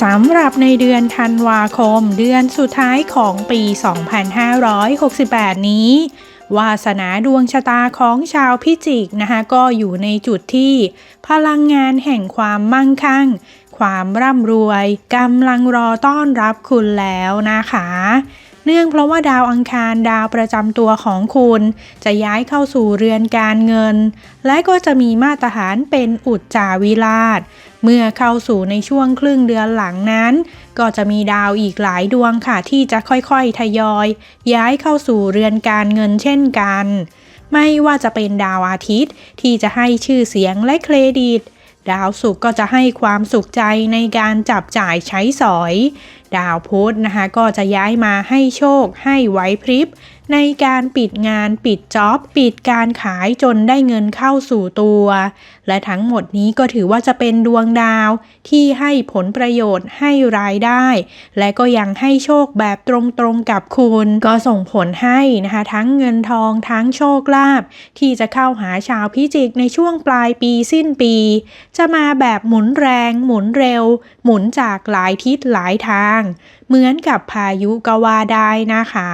สำหรับในเดือนธันวาคมเดือนสุดท้ายของปี 2568 นี้ วาสนาดวงชะตาของชาวพิจิกนะคะก็อยู่ในจุดที่ พลังงานแห่งความมั่งคั่ง ความร่ำรวยกำลังรอต้อนรับคุณแล้วนะคะเนื่องเพราะว่าดาวอังคารดาวประจำตัวของคุณ จะย้ายเข้าสู่เรือนการเงิน และก็จะมีมาตรฐานเป็นอุจจาวิราช เมื่อเข้าสู่ในช่วงครึ่งเดือนหลังนั้น ก็จะมีดาวอีกหลายดวงค่ะที่จะค่อยๆทยอย ย้ายเข้าสู่เรือนการเงินเช่นกัน ไม่ว่าจะเป็นดาวอาทิตย์ที่จะให้ชื่อเสียงและเครดิต ดาวศุกร์ก็จะให้ความสุขใจในการจับจ่ายใช้สอย ดาวพุธนะคะก็จะย้ายมาให้โชค ให้ไหวพริบ ในการปิดงานปิดจ็อบ ปิดการขายจนได้เงินเข้าสู่ตัว และทั้งหมดนี้ก็ถือว่าจะเป็นดวงดาว ที่ให้ผลประโยชน์ให้รายได้ และก็ยังให้โชคแบบตรงๆกับคุณ ก็ส่งผลให้นะคะทั้งเงินทองทั้งโชคลาภที่จะเข้าหาชาวพิจิกในช่วงปลายปีสิ้นปี จะมาแบบหมุนแรงหมุนเร็ว หมุนจากหลายทิศหลายทาง เหมือนกับพายุกว่าได้นะคะ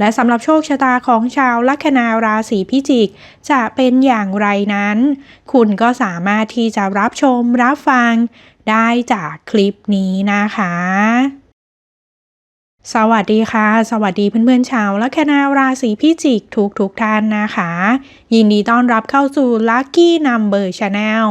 และสำหรับโชคชะตาของชาวลัคนาราศีพิจิก จะเป็นอย่างไรนั้น คุณก็สามารถที่จะรับชมรับฟังได้จากคลิปนี้นะคะ สวัสดีค่ะ สวัสดีเพื่อนๆชาวลัคนาราศีพิจิกทุกทุกท่านนะคะ ยินดีต้อนรับเข้าสู่ Lucky Number Channel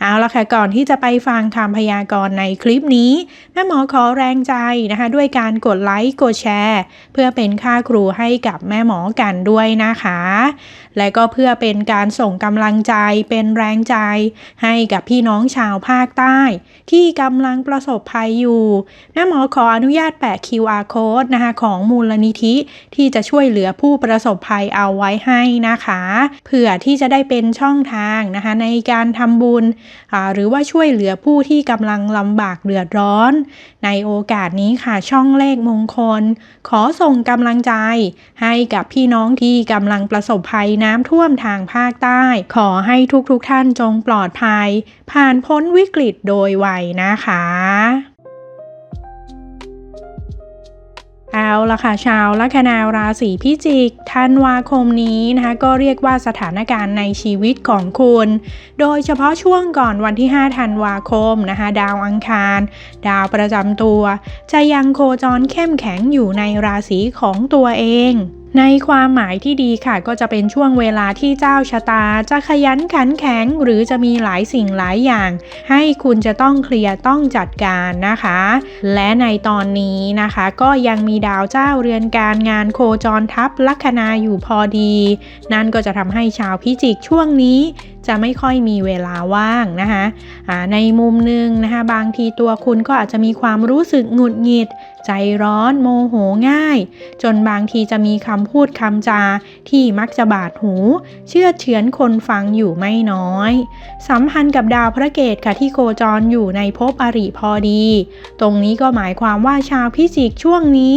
เอาละค่ะก่อนที่จะไปฟังคำพยากรณ์ในคลิปนี้ แม่หมอขอแรงใจนะคะ ด้วยการกดไลค์กดแชร์ เพื่อเป็นค่าครูให้กับแม่หมอกันด้วยนะคะ และก็เพื่อเป็นการส่งกำลังใจเป็นแรงใจ ให้กับพี่น้องชาวภาคใต้ ที่กำลังประสบภัยอยู่ แม่หมอขออนุญาตแปะ QR code นะคะของมูลนิธิที่จะช่วยเหลือผู้ประสบภัยเอาไว้ให้นะคะเพื่อที่จะได้เป็นช่องทางนะคะในการทำบุญ หรือว่าช่วยเหลือผู้ที่กำลังลำบากเดือดร้อน ในโอกาสนี้ค่ะช่องเลขมงคล ขอส่งกำลังใจ ให้กับพี่น้องที่กำลังประสบภัยน้ำท่วมทางภาคใต้ ขอให้ทุกๆทท่านจงปลอดภัย ผ่านพ้นวิกฤตโดยไวนะคะ เอาละค่ะชาวลัคนาราศีพิจิกธันวาคมนี้นะคะก็เรียกว่าสถานการณ์ในชีวิตของคุณ โดยเฉพาะช่วงก่อนวันที่ 5 ธันวาคมนะคะดาวอังคาร ดาวประจำตัว จะยังโคจรเข้มแข็งอยู่ในราศีของตัวเอง ในความหมายที่ดีค่ะ ก็จะเป็นช่วงเวลาที่เจ้าชะตา จะขยันขันแข็ง หรือจะมีหลายสิ่งหลายอย่าง ให้คุณจะต้องเคลียร์ต้องจัดการนะคะ และในตอนนี้นะคะ ก็ยังมีดาวเจ้าเรือนการงานโคจรทับลัคนาอยู่พอดี นั่นก็จะทำให้ชาวพิจิกช่วงนี้จะไม่ค่อยมีเวลาว่างนะคะอ่าในมุมหนึ่งนะคะ บางทีตัวคุณก็อาจจะมีความรู้สึกหงุดหงิด ใจร้อนโมโหง่าย จนบางทีจะมีคำพูดคำจาที่มักจะบาดหู เชื่อเฉือนคนฟังอยู่ไม่น้อย สัมพันธ์กับดาวพระเกตค่ะที่โคจรอยู่ในภพอริพอดี ตรงนี้ก็หมายความว่าชาวพิจิกช่วงนี้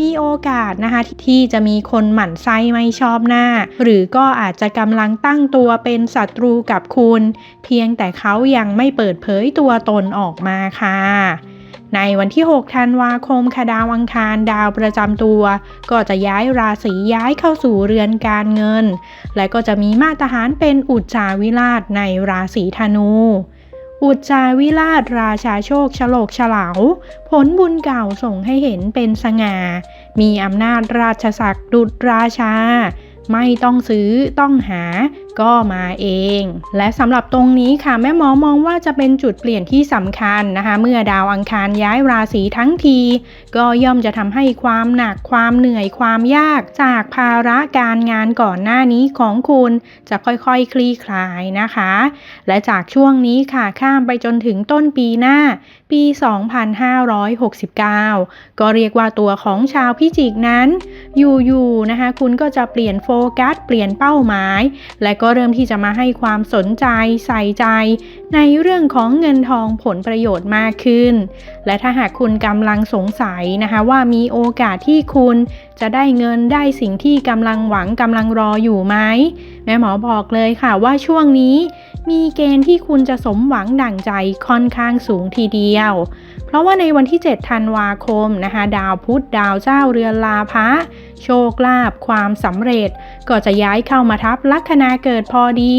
มีโอกาสนะคะที่จะมีคนหมั่นไส้ไม่ชอบหน้า หรือก็อาจจะกำลังตั้งตัวเป็นศัตรูกับคุณ เพียงแต่เขายังไม่เปิดเผยตัวตนออกมาค่ะ ในวันที่ 6 ธันวาคมค่ะดาวอังคารดาวประจำตัว ก็จะย้ายราศีย้ายเข้าสู่เรือนการเงิน และก็จะมีมาตรฐานเป็นอุจจาวิราชในราศีธนู อุจจาวิราชราชาโชคฉลกฉลาผลบุญเก่าส่งให้เห็นเป็นสง่า มีอำนาจราชศักดิ์ดุจราชา ไม่ต้องซื้อต้องหา ก็มาเอง และสำหรับตรงนี้ค่ะแม่หมอมองว่าจะเป็นจุดเปลี่ยนที่สำคัญนะคะ เมื่อดาวอังคารย้ายราศีทั้งที ก็ย่อมจะทำให้ความหนักความเหนื่อยความยากจากภาระการงานก่อนหน้านี้ของคุณจะค่อยๆคคลี่คลายนะคะ และจากช่วงนี้ค่ะข้ามไปจนถึงต้นปีหน้า ปี 2569 ก็เรียกว่าตัวของชาวพิจิกนั้น อยู่ๆนะคะ คุณก็จะเปลี่ยนโฟกัส เปลี่ยนเป้าหมาย และก็ก็เริ่มที่จะมาให้ความสนใจใส่ใจ ในเรื่องของเงินทองผลประโยชน์มากขึ้น และถ้าหากคุณกำลังสงสัยนะคะว่ามีโอกาสที่คุณจะได้เงินได้สิ่งที่กำลังหวังกำลังรออยู่ไหมแม่หมอบอกเลยค่ะว่าช่วงนี้ มีเกณฑ์ที่คุณจะสมหวังดั่งใจค่อนข้างสูงทีเดียว เพราะว่าในวันที่ 7 ธันวาคมนะคะ ดาวพุธดาวเจ้าเรือนลาภะโชคลาภความสำเร็จ ก็จะย้ายเข้ามาทับลัคนาเกิดพอดี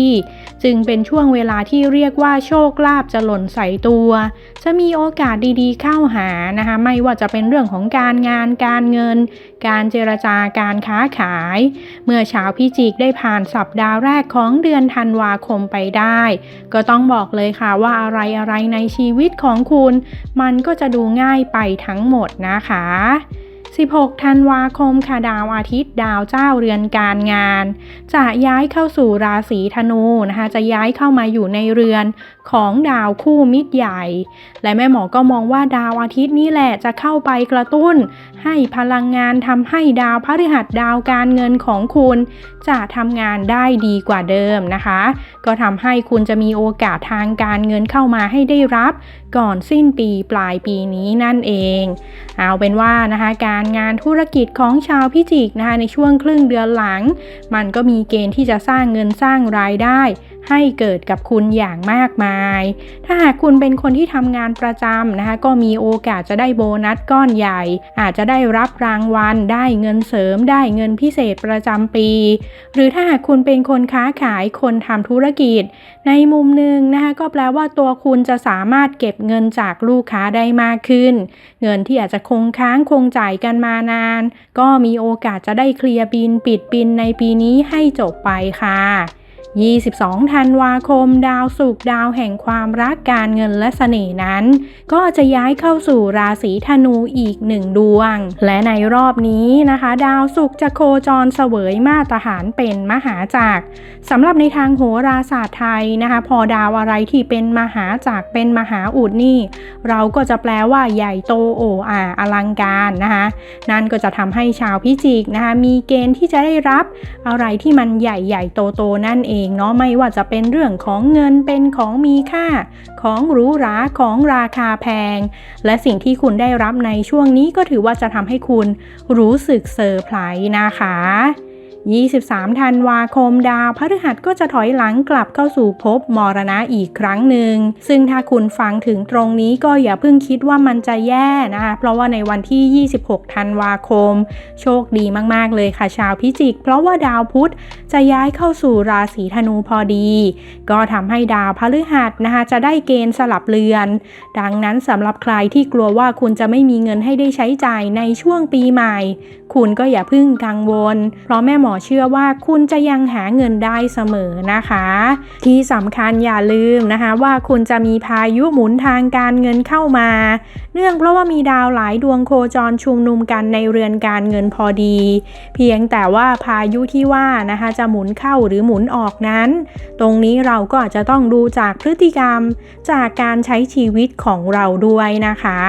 จึงเป็นช่วงเวลาที่เรียกว่าโชคลาภจะหล่นใส่ตัว จะมีโอกาสดีๆเข้าหานะคะ ไม่ว่าจะเป็นเรื่องของการงานการเงิน การเจรจาการค้าขาย เมื่อชาวพิจิกได้ผ่านสัปดาห์แรกของเดือนธันวาคมไปได้ ก็ต้องบอกเลยค่ะว่าอะไรอะไรในชีวิตของคุณ มันก็จะดูง่ายไปทั้งหมดนะคะ 16 ธันวาคมค่ะดาวอาทิตย์ดาวเจ้าเรือนการงาน จะย้ายเข้าสู่ราศีธนูนะคะ จะย้ายเข้ามาอยู่ในเรือนของดาวคู่มิตรใหญ่ และแม่หมอก็มองว่าดาวอาทิตย์นี่แหละจะเข้าไปกระตุ้น ให้พลังงานทำให้ดาวพฤหัสดาวการเงินของคุณ จะทำงานได้ดีกว่าเดิมนะคะ ก็ทำให้คุณจะมีโอกาสทางการเงินเข้ามาให้ได้รับ ก่อนสิ้นปีปลายปีนี้นั่นเอง เอาเป็นว่านะคะการงานธุรกิจของชาวพิจิกนะคะในช่วงครึ่งเดือนหลัง มันก็มีเกณฑ์ที่จะสร้างเงินสร้างรายได้ ให้เกิดกับคุณอย่างมากมาย ถ้าหากคุณเป็นคนที่ทำงานประจำนะคะก็มีโอกาสจะได้โบนัสก้อนใหญ่ อาจจะได้รับรางวัล ได้เงินเสริม ได้เงินพิเศษประจำปี หรือถ้าหากคุณเป็นคนค้าขายคนทำธุรกิจ ในมุมหนึ่งนะคะก็แปลว่าตัวคุณจะสามารถเก็บเงินจากลูกค้าได้มากขึ้น เงินที่อาจจะคงค้างคงจ่ายกันมานาน ก็มีโอกาสจะได้เคลียร์บินปิดบินในปีนี้ให้จบไปค่ะ 22 ธันวาคม ดาวศุกดาวแห่งความรักการเงินและเสน่ห์นั้น ก็จะย้ายเข้าสู่ราศีธนูอีกหนึ่งดวง และในรอบนี้นะคะ ดาวศุกจะโคจรเสวยมาตรฐานเป็นมหาจักรสำหรับในทางโหราศาสตร์ไทยนะคะ พอดาวอะไรที่เป็นมหาจักรเป็นมหาอุดนี่ เราก็จะแปลว่าใหญ่โตโอ้อาอลังการนะคะนั่นก็จะทำให้ชาวพิจิกนะคะมีเกณฑ์ที่จะได้รับอะไรที่มันใหญ่ใหญ่โตโตนั่นเองเนาะไม่ว่าจะเป็นเรื่องของเงินเป็นของมีค่า ของหรูหราของราคาแพง และสิ่งที่คุณได้รับในช่วงนี้ก็ถือว่าจะทำให้คุณรู้สึกเซอร์ไพรส์นะคะ 23 ธันวาคมดาวพฤหัสก็จะถอยหลังกลับเข้าสู่ภพมรณะอีกครั้งหนึ่ง ซึ่งถ้าคุณฟังถึงตรงนี้ก็อย่าเพิ่งคิดว่ามันจะแย่นะคะ เพราะว่าในวันที่ 26 ธันวาคม โชคดีมาก ๆ เลยค่ะชาวพิจิก เพราะว่าดาวพุธจะย้ายเข้าสู่ราศีธนูพอดี ก็ทำให้ดาวพฤหัสนะคะจะได้เกณฑ์สลับเรือน ดังนั้นสำหรับใครที่กลัวว่าคุณจะไม่มีเงินให้ได้ใช้จ่ายในช่วงปีใหม่ คุณก็อย่าเพึ่งกังวล เพราะแม่หมอเชื่อว่าคุณจะยังหาเงินได้เสมอนะคะ ที่สำคัญอย่าลืมนะคะว่าคุณจะมีพายุหมุนทางการเงินเข้ามา เนื่องเพราะว่ามีดาวหลายดวงโคจรชุมนุมกันในเรือนการเงินพอดี เพียงแต่ว่าพายุที่ว่านะคะจะหมุนเข้าหรือหมุนออกนั้น ตรงนี้เราก็อาจจะต้องดูจากพฤติกรรมจากการใช้ชีวิตของเราด้วยนะคะ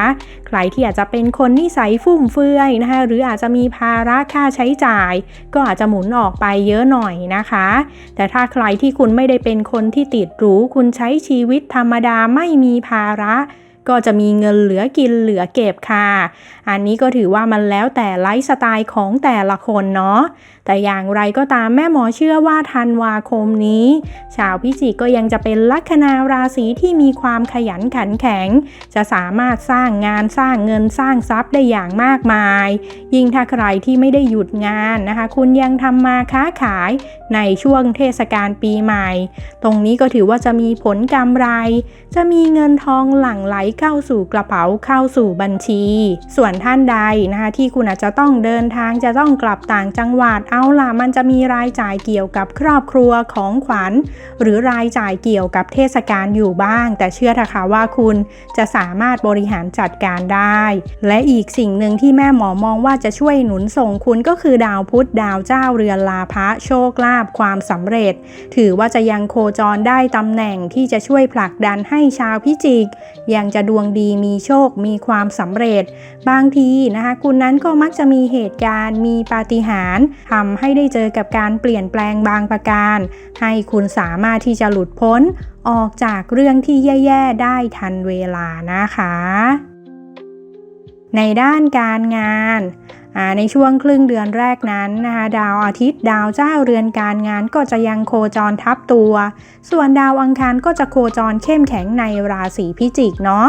ใครที่อาจจะเป็นคนนิสัยฟุ่มเฟือยนะคะหรืออาจจะมีภาระค่าใช้จ่าย ก็อาจจะหมุนออกไปเยอะหน่อยนะคะ แต่ถ้าใครที่คุณไม่ได้เป็นคนที่ติดหรูคุณใช้ชีวิตธรรมดาไม่มีภาระก็จะมีเงินเหลือกินเหลือเก็บค่ะ อันนี้ก็ถือว่ามันแล้วแต่ไลฟ์สไตล์ของแต่ละคนเนาะ แต่อย่างไรก็ตามแม่หมอเชื่อว่าธันวาคมนี้ ชาวพิจิกก็ยังจะเป็นลัคนาราศีที่มีความขยันขันแข็ง จะสามารถสร้างงานสร้างเงินสร้างทรัพย์ได้อย่างมากมาย ยิ่งถ้าใครที่ไม่ได้หยุดงานนะคะ คุณยังทำมาค้าขายในช่วงเทศกาลปีใหม่ ตรงนี้ก็ถือว่าจะมีผลกำไร จะมีเงินทองหลั่งไหลเข้าสู่กระเป๋าเข้าสู่บัญชี ส่วนท่านใดนะคะที่คุณอาจจะต้องเดินทางจะต้องกลับต่างจังหวัดเอาล่ะมันจะมีรายจ่ายเกี่ยวกับครอบครัวของขวัญ หรือรายจ่ายเกี่ยวกับเทศกาลอยู่บ้าง แต่เชื่อเถอะค่ะว่าคุณจะสามารถบริหารจัดการได้ และอีกสิ่งหนึ่งที่แม่หมอมองว่าจะช่วยหนุนส่งคุณก็คือดาวพุธดาวเจ้าเรือนลาภะโชคลาภความสำเร็จ ถือว่าจะยังโคจรได้ตำแหน่งที่จะช่วยผลักดันให้ชาวพิจิก ยังจะดวงดีมีโชคมีความสำเร็จ บางทีนะคะคุณนั้นก็มักจะมีเหตุการณ์มีปาฏิหาริย์ทำให้ได้เจอกับการเปลี่ยนแปลงบางประการ ให้คุณสามารถที่จะหลุดพ้นออกจากเรื่องที่แย่ ๆ ได้ทันเวลานะคะ ในด้านการงาน ในช่วงครึ่งเดือนแรกนั้นนะคะดาวอาทิตย์ดาวเจ้าเรือนการงานก็จะยังโคจรทับตัว ส่วนดาวอังคารก็จะโคจรเข้มแข็งในราศีพิจิกเนาะ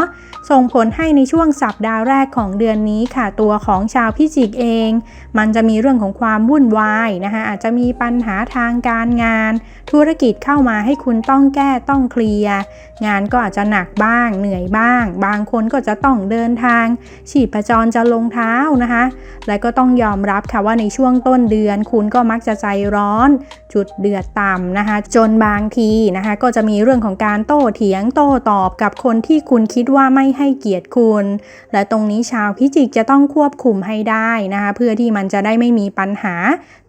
ส่งผลให้ในช่วงสัปดาห์แรกของเดือนนี้ค่ะตัวของชาวพิจิกเอง มันจะมีเรื่องของความวุ่นวายนะคะอาจจะมีปัญหาทางการงาน ธุรกิจเข้ามาให้คุณต้องแก้ต้องเคลียร์งานก็อาจจะหนักบ้าง เหนื่อยบ้าง บางคนก็จะต้องเดินทาง ฉีดประจรจะลงเท้านะคะและก็ต้องยอมรับค่ะว่าในช่วงต้นเดือน คุณก็มักจะใจร้อน จุดเดือดต่ำนะคะ จนบางทีนะคะ ก็จะมีเรื่องของการโต้เถียงโต้ตอบกับคนที่คุณคิดว่าไม่ให้เกียรติคุณ และตรงนี้ชาวพิจิกจะต้องควบคุมให้ได้นะคะ เพื่อที่มันจะได้ไม่มีปัญหา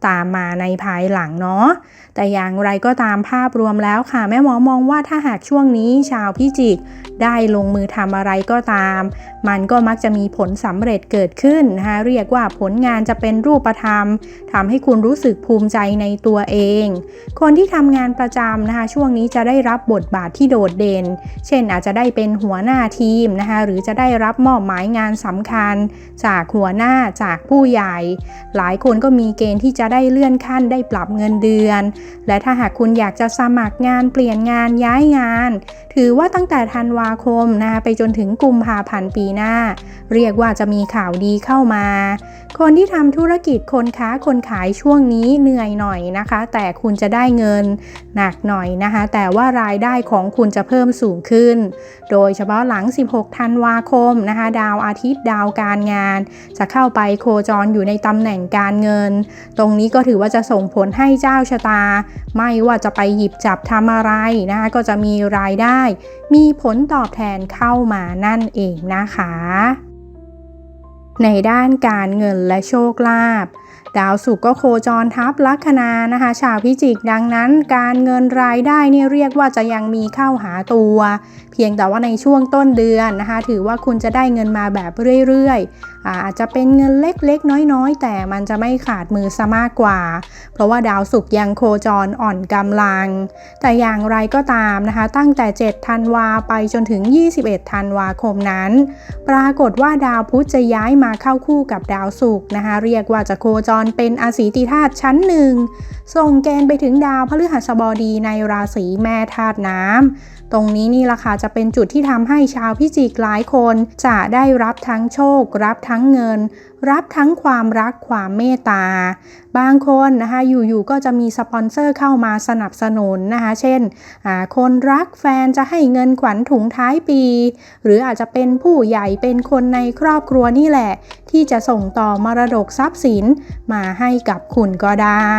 ตามมาในภายหลังเนาะแต่อย่างไรก็ตามภาพรวมแล้วค่ะ แม่หมอมองว่าถ้าหากช่วงนี้ชาวพิจิกได้ลงมือทำอะไรก็ตาม มันก็มักจะมีผลสำเร็จเกิดขึ้นนะคะเรียกว่าผลงานจะเป็นรูปธรรมทำให้คุณรู้สึกภูมิใจในตัวเองคนที่ทำงานประจำนะคะ ช่วงนี้จะได้รับบทบาทที่โดดเด่น เช่นอาจจะได้เป็นหัวหน้าทีมนะคะ หรือจะได้รับมอบหมายงานสำคัญ จากหัวหน้าจากผู้ใหญ่ หลายคนก็มีเกณฑ์ที่จะได้เลื่อนขั้นได้ปรับเงินเดือน และถ้าหากคุณอยากจะสมัครงานเปลี่ยนงานย้ายงาน ถือว่าตั้งแต่ธันวาคมนะคะไปจนถึงกุมภาพันธ์ปีหน้า เรียกว่าจะมีข่าวดีเข้ามา คนที่ทำธุรกิจคนค้าคนขายช่วงนี้เหนื่อยหน่อยนะคะ แต่แต่คุณจะได้เงินหนักหน่อยนะคะ แต่ว่ารายได้ของคุณจะเพิ่มสูงขึ้น โดยเฉพาะหลัง 16 ธันวาคมนะคะ ดาวอาทิตย์ดาวการงาน จะเข้าไปโคจรอยู่ในตำแหน่งการเงิน ตรงนี้ก็ถือว่าจะส่งผลให้เจ้าชะตา ไม่ว่าจะไปหยิบจับทำอะไรนะคะก็จะมีรายได้ มีผลตอบแทนเข้ามานั่นเองนะคะในด้านการเงินและโชคลาภ ดาวศุกร์ก็โคจรทับลัคนานะคะ ชาวพิจิกดังนั้น การเงินรายได้เนี่ยเรียกว่าจะยังมีเข้าหาตัว เพียงแต่ว่าในช่วงต้นเดือนนะคะ ถือว่าคุณจะได้เงินมาแบบเรื่อยๆอาอาจจะเป็นเงินเล็กๆ น้อยๆ แต่มันจะไม่ขาดมือซะมากกว่า เพราะว่าดาวศุกร์ยังโคจรอ่อนกำลัง แต่อย่างไรก็ตามนะคะ ตั้งแต่ 7 ธันวาไปจนถึง 21 ธันวาคมนั้น ปรากฏว่าดาวพุธจะย้ายมาเข้าคู่กับดาวศุกร์นะคะ เรียกว่าจะโคจรเป็นอาศีติธาตุชั้นหนึ่งส่งแกนไปถึงดาวพฤหัสบดีในราศีแม่ธาตุน้ำ ตรงนี้นี่ล่ะค่ะจะเป็นจุดที่ทำให้ชาวพิจิกหลายคน จะได้รับทั้งโชค รับทั้งเงิน รับทั้งความรักความเมตตา บางคนนะคะอยู่ๆก็จะมีสปอนเซอร์เข้ามาสนับสนุนนะคะเช่นคนรักแฟนจะให้เงินขวัญถุงท้ายปี หรืออาจจะเป็นผู้ใหญ่เป็นคนในครอบครัวนี่แหละ ที่จะส่งต่อมรดกทรัพย์สินมาให้กับคุณก็ได้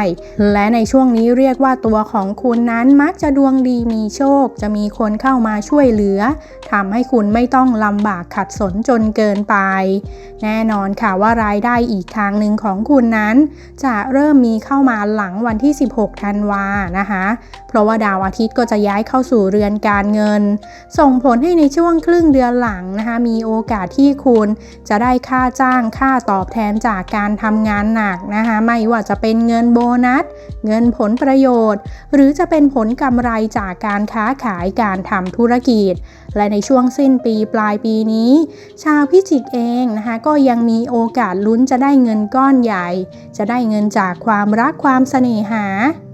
และในช่วงนี้เรียกว่าตัวของคุณนั้นมักจะดวงดีมีโชคจะมีคนเข้ามาช่วยเหลือทำให้คุณไม่ต้องลำบากขัดสนจนเกินไป แน่นอนค่ะว่ารายได้อีกทางหนึ่งของคุณนั้น จะเริ่มมีเข้ามาหลังวันที่ 16 ธันวานะคะ เพราะว่าดาวอาทิตย์ก็จะย้ายเข้าสู่เรือนการเงิน ส่งผลให้ในช่วงครึ่งเดือนหลังนะคะมีโอกาสที่คุณจะได้ค่าจ้างค่าตอบแทนจากการทำงานหนักนะคะไม่ว่าจะเป็นเงินโบนัส เงินผลประโยชน์ หรือจะเป็นผลกำไรจากการค้าขายการการทำธุรกิจ และในช่วงสิ้นปีปลายปีนี้ ชาวพิจิกเองนะคะก็ยังมีโอกาสลุ้นจะได้เงินก้อนใหญ่ จะได้เงินจากความรักความเสน่หา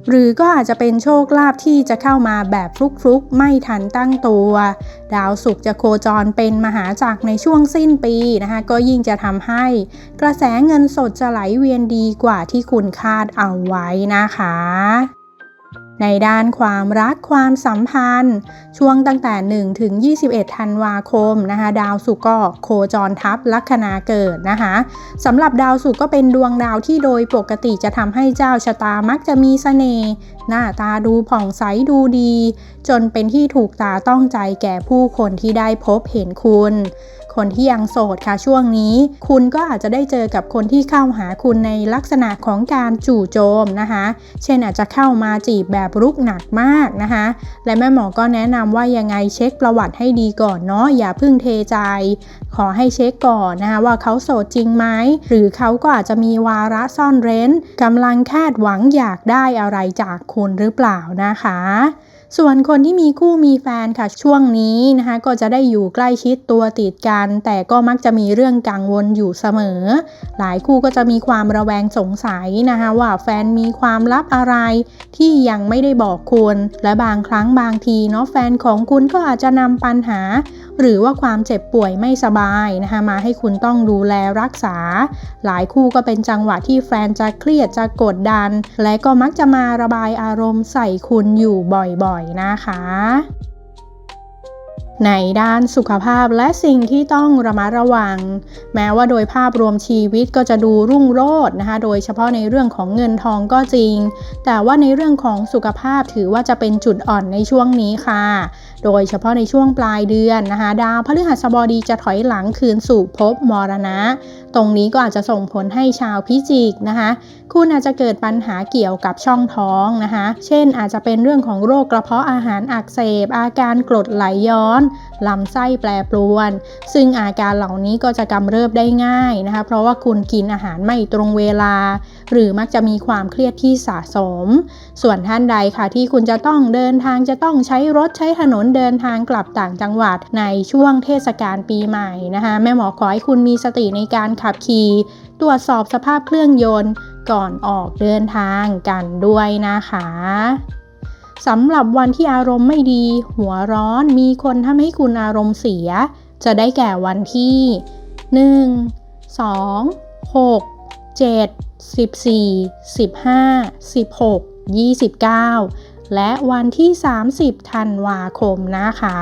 หรือก็อาจจะเป็นโชคลาภที่จะเข้ามาแบบฟลุกๆ ไม่ทันตั้งตัว ดาวศุกร์จะโคจรเป็นมหาจักรในช่วงสิ้นปีนะคะก็ยิ่งจะทำให้ กระแสเงินสดจะไหลเวียนดีกว่าที่คุณคาดเอาไว้นะคะ ในด้านความรักความสัมพันธ์ ช่วงตั้งแต่ 1 ถึง 21 ธันวาคมนะคะดาวศุกร์ก็โคจรทับลัคนาเกิดนะคะสำหรับดาวศุกร์ก็เป็นดวงดาวที่โดยปกติจะทำให้เจ้าชะตามักจะมีเสน่ห์หน้าตาดูผ่องใสดูดี จนเป็นที่ถูกตาต้องใจแก่ผู้คนที่ได้พบเห็นคุณ คนที่ยังโสดค่ะช่วงนี้ คุณก็อาจจะได้เจอกับคนที่เข้าหาคุณในลักษณะของการจู่โจมนะคะ เช่นอาจจะเข้ามาจีบแบบรุกหนักมากนะคะ และแม่หมอก็แนะนำว่ายังไงเช็คประวัติให้ดีก่อนเนาะอย่าเพิ่งเทใจ ขอให้เช็คก่อนนะคะว่าเขาโสดจริงไหมหรือเขาก็อาจจะมีวาระซ่อนเร้นกำลังคาดหวังอยากได้อะไรจากคุณหรือเปล่านะคะ ส่วนคนที่มีคู่มีแฟนค่ะช่วงนี้นะคะ ก็จะได้อยู่ใกล้ชิดตัวติดกัน แต่ก็มักจะมีเรื่องกังวลอยู่เสมอ หลายคู่ก็จะมีความระแวงสงสัยนะคะ ว่าแฟนมีความลับอะไร ที่ยังไม่ได้บอกคุณ และบางครั้งบางทีเนาะแฟนของคุณก็อาจจะนำปัญหา หรือว่าความเจ็บป่วยไม่สบายนะคะมาให้คุณต้องดูแลรักษา หลายคู่ก็เป็นจังหวะที่แฟนจะเครียดจะกดดัน และก็มักจะมาระบายอารมณ์ใส่คุณอยู่บ่อยๆนะคะในด้านสุขภาพและสิ่งที่ต้องระมัดระวัง แม้ว่าโดยภาพรวมชีวิตก็จะดูรุ่งโรจน์นะคะ โดยเฉพาะในเรื่องของเงินทองก็จริง แต่ว่าในเรื่องของสุขภาพถือว่าจะเป็นจุดอ่อนในช่วงนี้ค่ะโดยเฉพาะในช่วงปลายเดือนนะคะดาวพฤหัสบดีจะถอยหลังคืนสู่ภพมรณะ ตรงนี้ก็อาจจะส่งผลให้ชาวพิจิกนะคะคุณอาจจะเกิดปัญหาเกี่ยวกับช่องท้องนะคะ เช่นอาจจะเป็นเรื่องของโรคกระเพาะอาหารอักเสบ อาการกรดไหลย้อนลำไส้แปรปรวน ซึ่งอาการเหล่านี้ก็จะกำเริบได้ง่ายนะคะ เพราะว่าคุณกินอาหารไม่ตรงเวลา หรือมักจะมีความเครียดที่สะสม ส่วนท่านใดค่ะที่คุณจะต้องเดินทางจะต้องใช้รถใช้ถนนเดินทางกลับต่างจังหวัดในช่วงเทศกาลปีใหม่นะคะแม่หมอขอให้คุณมีสติในการขับขี่ตรวจสอบสภาพเครื่องยนต์ก่อนออกเดินทางกันด้วยนะคะสำหรับวันที่อารมณ์ไม่ดี หัวร้อนมีคนทำให้คุณอารมณ์เสีย จะได้แก่วันที่ 1 2 6 7 14 15 16 29 และวันที่ 30 ธันวาคมนะคะ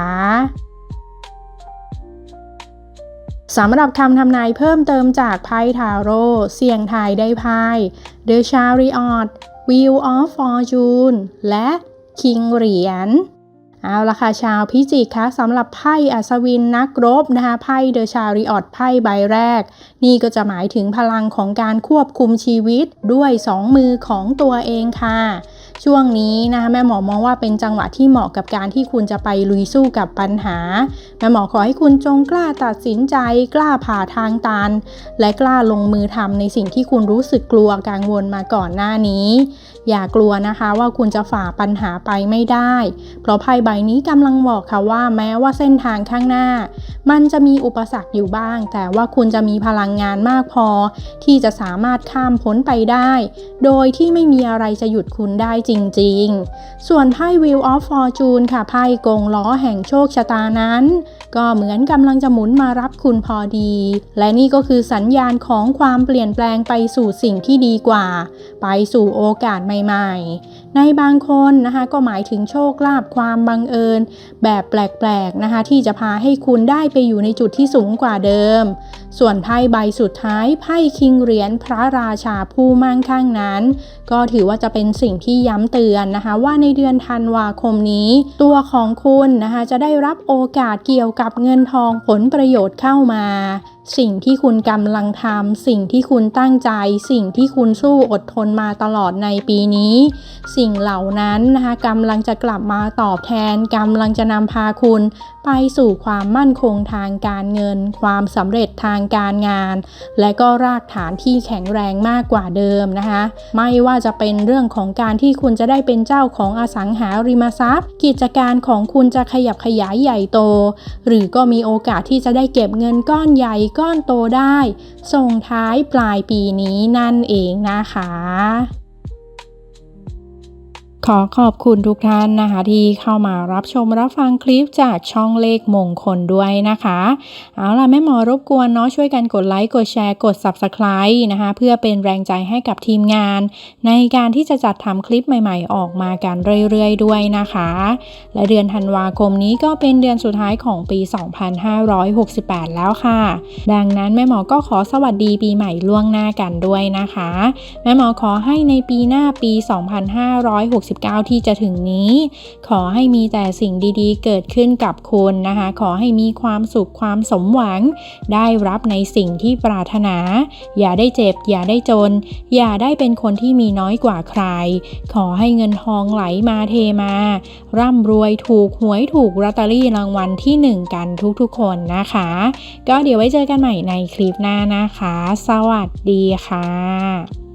สำหรับคำทำนายเพิ่มเติมจากไพ่ทาโร่ เสี่ยงทายได้ไพ่ The Chariot Wheel of Fortune และ King เหรียญเอาละค่ะชาวพิจิกคะสำหรับไพ่อัศวินนักรบนะคะไพ่เดอะชาริออตไพ่ใบแรก นี่ก็จะหมายถึงพลังของการควบคุมชีวิตด้วยสองมือของตัวเองค่ะ ช่วงนี้นะคะแม่หมอมองว่าเป็นจังหวะที่เหมาะกับการที่คุณจะไปลุยสู้กับปัญหา แม่หมอขอให้คุณจงกล้าตัดสินใจ กล้าผ่าทางตันและกล้าลงมือทำในสิ่งที่คุณรู้สึกกลัวกังวลมาก่อนหน้านี้ อย่ากลัวนะคะว่าคุณจะฝ่าปัญหาไปไม่ได้ เพราะไพ่ใบนี้กำลังบอกค่ะว่าแม้ว่าเส้นทางข้างหน้า มันจะมีอุปสรรคอยู่บ้าง แต่ว่าคุณจะมีพลังงานมากพอ ที่จะสามารถข้ามพ้นไปได้ โดยที่ไม่มีอะไรจะหยุดคุณได้จริง ๆ ส่วนไพ่ Wheel of Fortune ค่ะไพ่กงล้อแห่งโชคชะตานั้น ก็เหมือนกำลังจะหมุนมารับคุณพอดี และนี่ก็คือสัญญาณของความเปลี่ยนแปลงไปสู่สิ่งที่ดีกว่า ไปสู่โอกาสใหม่ ๆ ในบางคนนะคะก็หมายถึงโชคลาภความบังเอิญ แบบแปลกๆนะคะที่จะพาให้คุณได้ไปอยู่ในจุดที่สูงกว่าเดิม ส่วนไพ่ใบสุดท้ายไพ่คิงเหรียญพระราชาผู้มั่งคั่งนั้น ก็ถือว่าจะเป็นสิ่งที่ย้ำเตือนนะคะว่าในเดือนธันวาคมนี้ ตัวของคุณนะคะจะได้รับโอกาสเกี่ยวกับเงินทองผลประโยชน์เข้ามา สิ่งที่คุณกำลังทำสิ่งที่คุณตั้งใจ สิ่งที่คุณสู้อดทนมาตลอดในปีนี้ สิ่งเหล่านั้นนะคะกำลังจะกลับมาตอบแทนกำลังจะนำพาคุณ ไปสู่ความมั่นคงทางการเงิน ความสำเร็จทางการงาน และก็รากฐานที่แข็งแรงมากกว่าเดิมนะคะ ไม่ว่าจะเป็นเรื่องของการที่คุณจะได้เป็นเจ้าของอสังหาริมทรัพย์ กิจการของคุณจะขยับขยายใหญ่โต หรือก็มีโอกาสที่จะได้เก็บเงินก้อนใหญ่ก้อนโตได้ ส่งท้ายปลายปีนี้นั่นเองนะคะ ขอขอบคุณทุกท่านนะคะ ที่เข้ามารับชมรับฟังคลิปจากช่องเลขมงคลด้วยนะคะ เอาล่ะแม่หมอรบกวนเนาะช่วยกันกดไลค์กดแชร์กด Subscribe นะคะ เพื่อเป็นแรงใจให้กับทีมงาน ในการที่จะจัดทำคลิปใหม่ๆ ออกมากันเรื่อยๆ ด้วยนะคะ และเดือนธันวาคมนี้ก็เป็นเดือนสุดท้ายของปี 2568 แล้วค่ะ ดังนั้นแม่หมอก็ขอสวัสดีปีใหม่ล่วงหน้ากันด้วยนะคะ แม่หมอขอให้ในปีหน้าปี 256 2569ที่จะถึงนี้ ขอให้มีแต่สิ่งดีๆ เกิดขึ้นกับคุณนะคะ ขอให้มีความสุขความสมหวัง ได้รับในสิ่งที่ปรารถนา อย่าได้เจ็บ อย่าได้จน อย่าได้เป็นคนที่มีน้อยกว่าใคร ขอให้เงินทองไหลมาเทมา ร่ำรวยถูกหวยถูกลอตเตอรี่รางวัลที่หนึ่งกันทุกๆ คนนะคะ ก็เดี๋ยวไว้เจอกันใหม่ในคลิปหน้านะคะ สวัสดีค่ะ